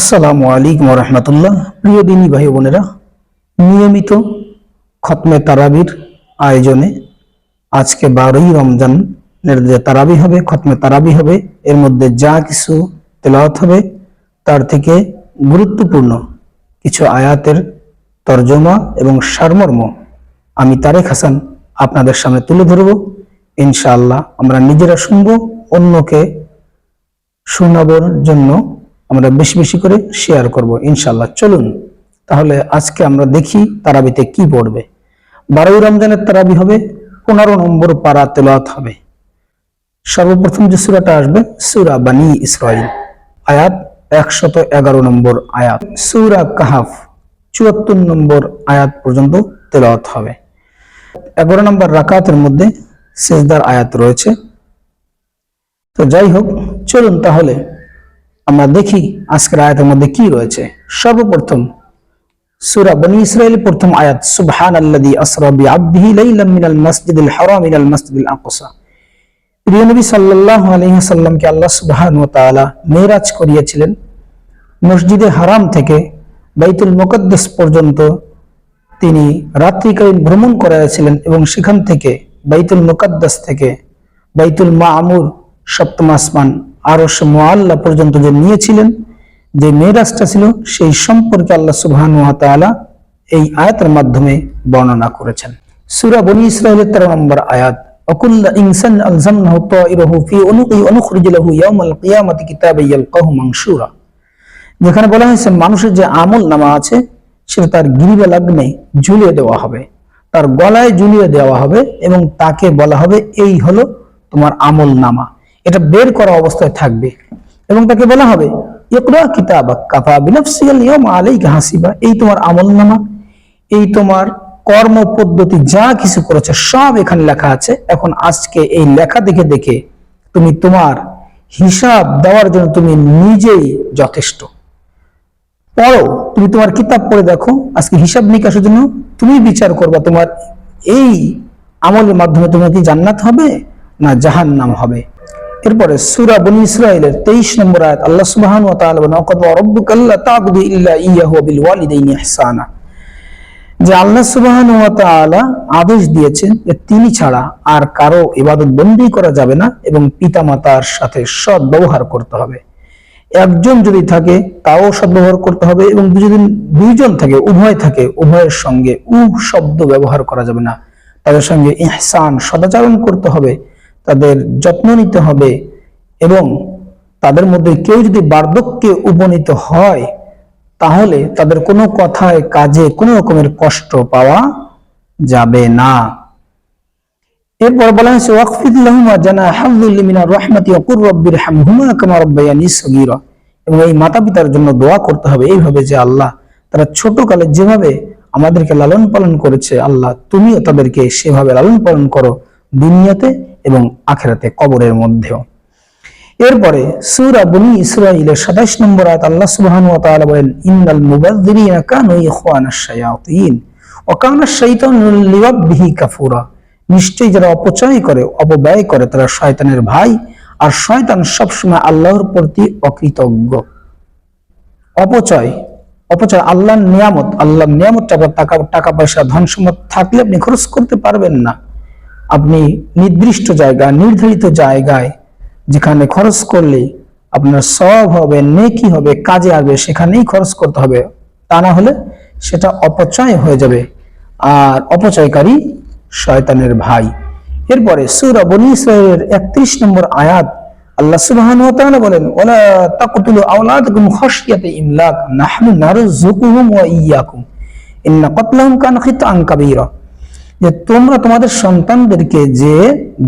আসসালামু আলাইকুম রহমতুল্লাহ। প্রিয় দিনী ভাই বোনেরা, নিয়মিত খতমে তারাবির আয়োজনে আজকে বারোই রমজানের যে তারাবি হবে, খতমে তারাবি হবে, এর মধ্যে যা কিছু তেলাওয়াত হবে, তার থেকে গুরুত্বপূর্ণ কিছু আয়াতের তর্জমা এবং সারমর্ম আমি তারেক হাসান আপনাদের সামনে তুলে ধরব। ইনশাআল্লাহ আমরা নিজেরা শুনব, অন্যকে শোনাবার জন্য আমরা বেশি বেশি করে শেয়ার করব ইনশাল্লাহ চলুন, তাহলে আজকে আমরা দেখি তারাবিতে কি পড়বে। বারোই রমজানের তারাবি হবে, পনেরো নম্বর পারা তেলাওয়াত হবে। সর্বপ্রথম যে সুরাটা আসবে, সুরা বানি ইসরাইল আয়াত একশত এগারো নম্বর আয়াত। সুরা কাহাফ, চুয়াত্তর নম্বর আয়াত পর্যন্ত তেলাওয়াত হবে। এগারো নম্বর রাকাতের মধ্যে সেজদার আয়াত রয়েছে। তো যাই হোক, চলুন তাহলে আমরা দেখি আজকের আয়াতের মধ্যে কি রয়েছে? সর্বপ্রথম সূরা বনি ইসরাইল প্রথম আয়াত, সুবহানাল্লাযী আসরা বিআবদিহি লাইলাম মিনাল মাসজিদিল হারাম ইলাল মাসজিদিল আকসা। প্রিয় নবী সাল্লাল্লাহু আলাইহি সাল্লামকে আল্লাহ সুবহানাহু ওয়া তাআলা মেরাজ করিয়েছিলেন। মসজিদে হারাম থেকে বাইতুল মুকদ্দাস পর্যন্ত তিনি রাত্রিকালীন ভ্রমণ করেছিলেন এবং সেখান থেকে বাইতুল মুকদ্দাস থেকে বাইতুল মামুর সপ্তম আসমান আরশ মোয়াল্লা পর্যন্ত যে নিয়েছিলেন যে মেয়েরাজটা ছিল সেই সম্পর্কে আল্লাহ সুবহান তাআলা এই আয়াতের মাধ্যমে বর্ণনা করেছেন সূরা বনি ইসরাইলের 13 নম্বর আয়াত وكل إنسان ألزمناه طائره في عنقه ونخرج له يوم القيامة كتابا يلقاه منشورا যেখানে বলা হয়েছে মানুষের যে আমল নামা আছে সেটা তার গিরিবা লগ্নে ঝুলিয়ে দেওয়া হবে তার গলায় ঝুলিয়ে দেওয়া হবে এবং তাকে বলা হবে এই হলো তোমার আমল নামা এটা বের করা অবস্থায় থাকবে। এবং তাকে বলা হবে এই তোমার আমল নামা এই তোমার কর্ম পদ্ধতি যা কিছু করেছে সব এখানে লেখা আছে। এখন আজকে এই লেখা দেখে দেখে তুমি তোমার হিসাব দেওয়ার জন্য তুমি নিজেই যথেষ্ট। পড়ো, তুমি তোমার কিতাব পড়ে দেখো, আজকে হিসাব নিকাশের জন্য তুমি বিচার করবা তোমার এই আমলের মাধ্যমে তোমার কি জান্নাত হবে না জাহান্নাম হবে। এরপরে সূরা বনি ইসরাইলের 23 নম্বর আয়াত, আল্লাহ সুবহানাহু ওয়া তাআলা ওয়াকাদ রাব্বুকা আল্লা তা'বুদু ইল্লা ইয়্যাহু ওয়া বিল ওয়ালিদাইনি ইহসানা। যে আল্লাহ সুবহানাহু ওয়া তাআলা আদেশ দিয়েছেন যে তিনি ছাড়া আর কারও ইবাদত বন্দী করা যাবে না এবং পিতামাতার সাথে সৎ ব্যবহার করতে হবে। একজন যদি থাকে, তাও সদ্ব্যবহার করতে হবে এবং যদি দুইজন থাকে, উভয় থাকে, উভয়ের সঙ্গে উ শব্দ ব্যবহার করা যাবে না। তাদের সঙ্গে ইহসান সদাচরণ করতে হবে। তাদের যত্ন নিতে হবে এবং তাদের মধ্যে কেউ যদি বার্ধক্যে উপনীত হয়, তাহলে তাদের কোনো কথায় কাজে কোনো রকমের কষ্ট পাওয়া যাবে না। এরপর বলা হয়েছে, ওয়াকফিদ লাহুমা জানা মিনার রাহমাতি ওয়া কুর রাব্বির হামহুমা কামা রাব্বায়ানি সগীরা। এবং এই মাতা পিতার জন্য দোয়া করতে হবে এইভাবে যে আল্লাহ তারা ছোট কালে যেভাবে আমাদেরকে লালন পালন করেছে, আল্লাহ তুমিও তাদেরকে সেভাবে লালন পালন করো দুনিয়াতে এবং আখেরাতে কবরের মধ্যেও। এরপরে সূরা বনি ইসরাঈলের 27 নম্বর আয়াত আল্লাহ সুবহানাহু ওয়া তাআলা বলেন, ইন্নাল মুবাযযিরিনা কানু ইখওয়ানাশ শায়াতিন ওয়া কানা শাইতানু লিরাব্বিহি কাফুরা। নিশ্চয়ই যারা অপচয় করে, অপব্যয় করে, তারা শয়তানের ভাই, আর শয়তান সবসময় আল্লাহর প্রতি অকৃতজ্ঞ। অপচয় অপচয় আল্লাহর নিয়ামত, আল্লাহর নিয়ামতটা টাকা টাকা পয়সা ধন সম্পদ থাকলে আপনি খরচ করতে পারবেন না। আপনি নির্দিষ্ট জায়গা, নির্ধারিত জায়গায় যেখানে খরচ করলে আপনার সব হবে, নেকি হবে, কাজে আসবে, সেখানেই খরচ করতে হবে। তা না হলে সেটা অপচয় হয়ে যাবে। আর অপচয়কারী শয়তানের ভাই। এরপরে সূরা বনি 31 নম্বর আয়াত আল্লাহ তাআলা বলেন, ওয়ালা তাকতুলু আওলাদাকুম ইমলাক, নাহনু নারযুকুহুম ওয়া ইয়্যাকুম ইন্না কাতলাহুম কানা খিতাআন কাবীরা। যে তোমরা তোমাদের সন্তানদেরকে যে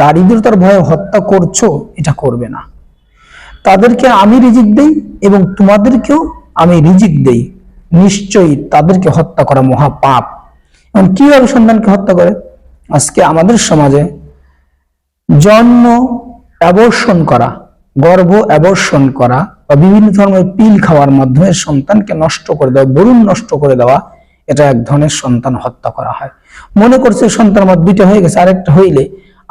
দারিদ্রতার ভয়ে হত্যা করছ, এটা করবে না। তাদেরকে আমি রিজিক দেই এবং তোমাদেরকেও আমি রিজিক দেই। নিশ্চয়ই তাদেরকে হত্যা করা মহা পাপ এবং কীভাবে সন্তানকে হত্যা করে? আজকে আমাদের সমাজে জন্ম অ্যাবর্ষণ করা, গর্ভ অ্যাবর্ষণ করা বা বিভিন্ন ধরনের পিল খাওয়ার মাধ্যমে সন্তানকে নষ্ট করে দেওয়া, বরুণ নষ্ট করে দেওয়া এটা এক ধরনের সন্তান হত্যা করা হয়। মনে করছে সন্তান আমার দুইটা হয়ে গেছে, আরেকটা হইলে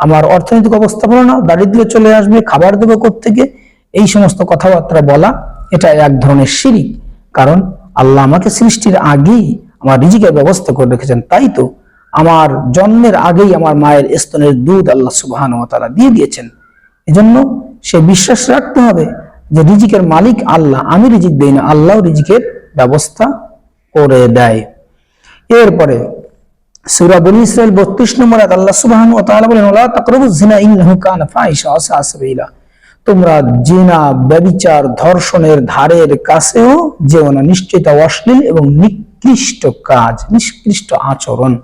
আমার অর্থনৈতিক অবস্থা ভালো না দারিদ্র্য চলে আসবে, খাবার দেবো থেকে এই সমস্ত কথাবার্তা বলা এটা এক ধরনের শিরিক। কারণ আল্লাহ আমাকে সৃষ্টির আগেই আমার রিজিকের ব্যবস্থা করে রেখেছেন। তাই তো আমার জন্মের আগেই আমার মায়ের স্তনের দুধ আল্লাহ সুবহান তারা দিয়ে দিয়েছেন। এজন্য সে বিশ্বাস রাখতে হবে যে রিজিকের মালিক আল্লাহ। আমি রিজিক দেই না, আল্লাহ রিজিকের ব্যবস্থা করে দেয়। এরপরে সূরা বনি ইসরাইল 32 নম্বর আল্লাহ সুবহানাহু ওয়া তাআলা বলেন, ওয়ালা তাকরাবুজ জিনা ইন্নাহু কানা ওয়া সাআ তোমরা জিনা ব্যভিচার ধর্ষণের ধারের কাছেও যেও না। নিশ্চয়ই তা অশ্লীল এবং নিকৃষ্ট কাজ নিষ্কৃষ্ট আচরণ।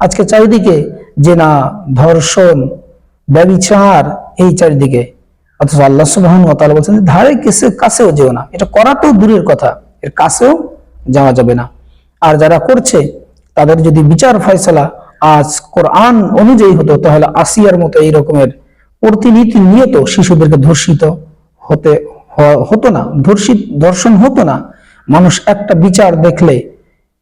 আজকে চারিদিকে জেনা, ধর্ষণ, ব্যবিচার, এই চারিদিকে। অথচ আল্লাহ সুবহানাহু ওয়া তাআলা বলছেন ধারে কাছে কাছেও যেও না। এটা করা তো দূরের কথা। এর কাছেও যাওয়া যাবে না। আর যারা করছে তাদের যদি বিচার ফয়সালা আজ কোরআন অনুযায়ী হতো, তাহলে আসিয়ার মতো এই রকমের প্রতিনীতি নিয়ত শিশুদেরকে ধর্ষিত হতে হতো না, ধর্ষিত, ধর্ষণ হতো না। মানুষ একটা বিচার দেখলে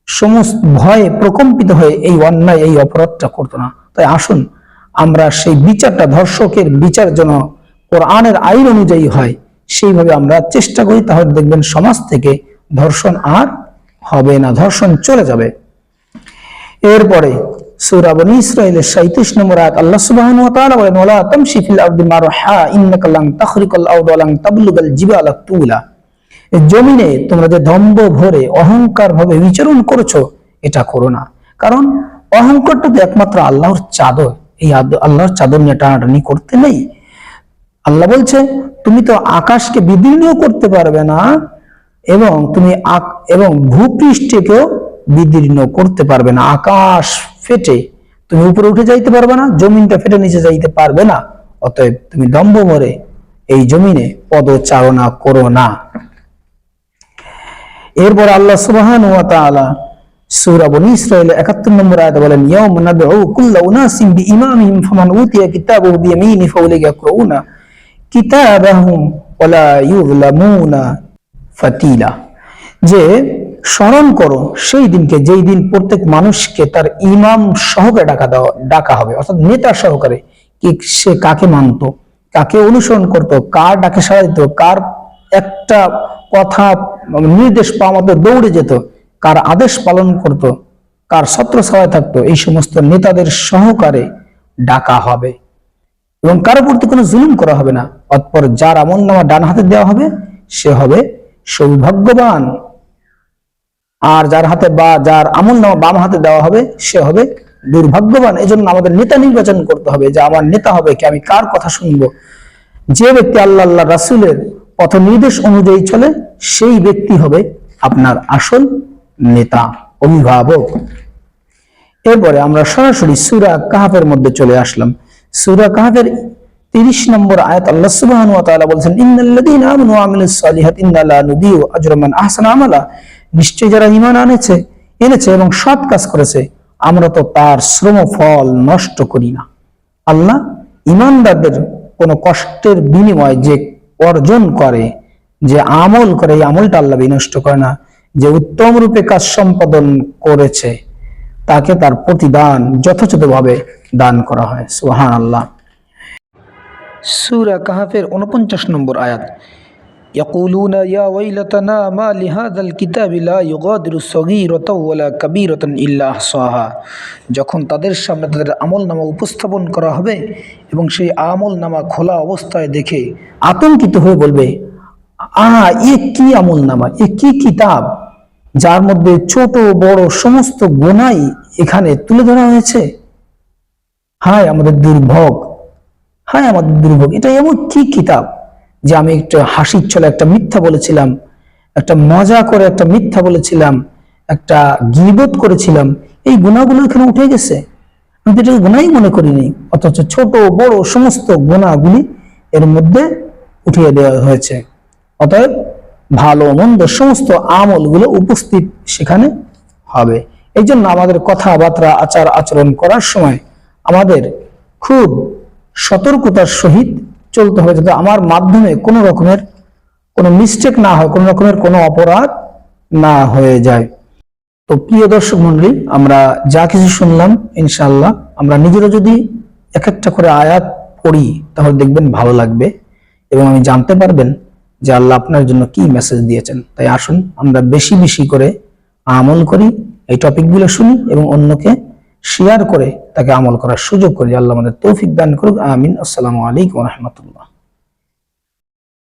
সমস্ত ভয়ে প্রকম্পিত হয়ে এই অন্যায়, এই অপরাধটা করতো না। তাই আসুন, আমরা সেই বিচারটা, ধর্ষকের বিচার যেন কোরআনের আইন অনুযায়ী হয়, সেইভাবে আমরা চেষ্টা করি, তাহলে দেখবেন সমাজ থেকে ধর্ষণ আর হবে না, ধর্ষণ চলে যাবে। এরপরে সূরা বনি ইসরাইলের 37 নম্বর আয়াত, আল্লাহ সুবহানাহু বলেন তাবলুগাল তুলা. জমিনে তোমরা যে ভরে অহংকার ভাবে বিচরণ করেছ, এটা করো না। কারণ অহংকারটা তো একমাত্র আল্লাহর চাদর। এই আল্লাহর চাদর নিয়ে টানাটানি করতে নেই। আল্লাহ বলছে, তুমি তো আকাশকে বিদীর্ণ করতে পারবে না এবং তুমি এবং ভূপৃষ্ঠকেও বিদীর্ণ করতে পারবে না, আকাশ ফেটে তুমি উপরে উঠে যাইতে পারবে না, জমিনটা ফেটে নিচে যাইতে পারবে না, অতএব তুমি দম্ভ ভরে এই জমিনে পদচারণা করো না। এরপর আল্লাহ ওয়া তাআলা সূরা বনি ইসরাঈল 71 নম্বর বলেন, ইয়াউমা নাদউ কুল্লা বিইমামিহিম ফামান উতিয়া কিতাবাহু ইয়াকরাউনা কিতাবাহুম ইউযলামুনা ফাতিলা। যে স্মরণ করো, সেই দিনকে, যেই দিন প্রত্যেক মানুষকে তার ইমাম সহকারে ডাকা দেওয়া, ডাকা হবে, অর্থাৎ নেতা সহকারে। কি, সে কাকে মানতো, কাকে অনুসরণ করত, কার ডাকে সাড়া দিত, কার একটা কথা নির্দেশ পাওয়া মতো দৌড়ে যেত, কার আদেশ পালন করত, কার ছত্র সহায় থাকতো, এই সমস্ত নেতাদের সহকারে ডাকা হবে। এবং কারও প্রতি কোনো জুলুম করা হবে না। অতপর যার আমল নামা ডান হাতে দেওয়া হবে, সে হবে সৌভাগ্যবান। আর যার হাতে বা যার আমল নামা বাম হাতে দেওয়া হবে, সে হবে দুর্ভাগ্যবান। এজন্য আমাদের নেতা নির্বাচন করতে হবে যে আমার নেতা হবে কি, আমি কার কথা শুনব? যে ব্যক্তি আল্লাহ আল্লাহ রাসুলের পথ নির্দেশ অনুযায়ী চলে, সেই ব্যক্তি হবে আপনার আসল নেতা, অভিভাবক। এরপরে আমরা সরাসরি সুরা কাহাফের মধ্যে চলে আসলাম। সুরা কাহাফের তিরিশ নম্বর আয়াত আল্লাহ তাআলা বলেছেন ইন্নাল্লাযীনা আমানু সালিহাতি, ইন্না নুদিউ আজরা মান আমালা। নিশ্চয়ই যারা ঈমান আনেছে, এনেছে এবং সৎ কাজ করেছে, আমরা তো তার শ্রম ফল নষ্ট করি না। আল্লাহ ইমানদারদের কোনো কষ্টের বিনিময় যে অর্জন করে, যে আমল করে, এই আমলটা আল্লাহ বিনষ্ট করে না। যে উত্তম রূপে কাজ সম্পাদন করেছে, তাকে তার প্রতিদান যথাযথভাবে দান করা হয়। সুহান আল্লাহ সুরা কাহাফের উনপঞ্চাশ নম্বর আয়াত। يقولون يا ويلتنا ما لهذا الكتاب لا يغادر صغيرة ولا كبيرة إلا أحصاها যখন তাদের সামনে তাদের আমল নামা উপস্থাপন করা হবে এবং সেই আমল নামা খোলা অবস্থায় দেখে আতঙ্কিত হয়ে বলবে আ এ কি আমল নামা এ কি কিতাব যার মধ্যে ছোট বড় সমস্ত গোনাই এখানে তুলে ধরা হয়েছে হায় আমাদের দুর্ভোগ হায় আমাদের দুর্ভোগ এটা এমন কি কিতাব যে আমি একটা হাসির ছলে একটা মিথ্যা বলেছিলাম, একটা মজা করে একটা মিথ্যা বলেছিলাম, একটা গিবত করেছিলাম, এই গুণাগুলো এখানে উঠে গেছে। আমি তো এটাকে গুণাই মনে করিনি, অথচ ছোট, বড়, সমস্ত গুণাগুলি এর মধ্যে উঠিয়ে দেওয়া হয়েছে। অতএব ভালো, মন্দ সমস্ত আমলগুলো উপস্থিত সেখানে হবে। এই জন্য আমাদের কথাবার্তা আচার আচরণ করার সময় আমাদের খুব সতর্কতার সহিত চলতে হবে যাতে আমার মাধ্যমে কোনো রকমের কোনো মিস্টেক না হয়, কোনো রকমের কোনো অপরাধ না হয়ে যায়। তো প্রিয় দর্শক মন্ডলী, আমরা যা কিছু শুনলাম ইনশাল্লাহ আমরা নিজেরা যদি এক একটা করে আয়াত পড়ি, তাহলে দেখবেন ভালো লাগবে এবং আমি জানতে পারবেন যে আল্লাহ আপনার জন্য কি মেসেজ দিয়েছেন। তাই আসুন, আমরা বেশি বেশি করে আমল করি, এই টপিকগুলো শুনি এবং অন্যকে শেয়ার করে তাকে আমল করার সুযোগ করি। আল্লাহ আমাদের তৌফিক দান করুক। আমিন। আসসালামু আলাইকুম রহমতুল্লাহ।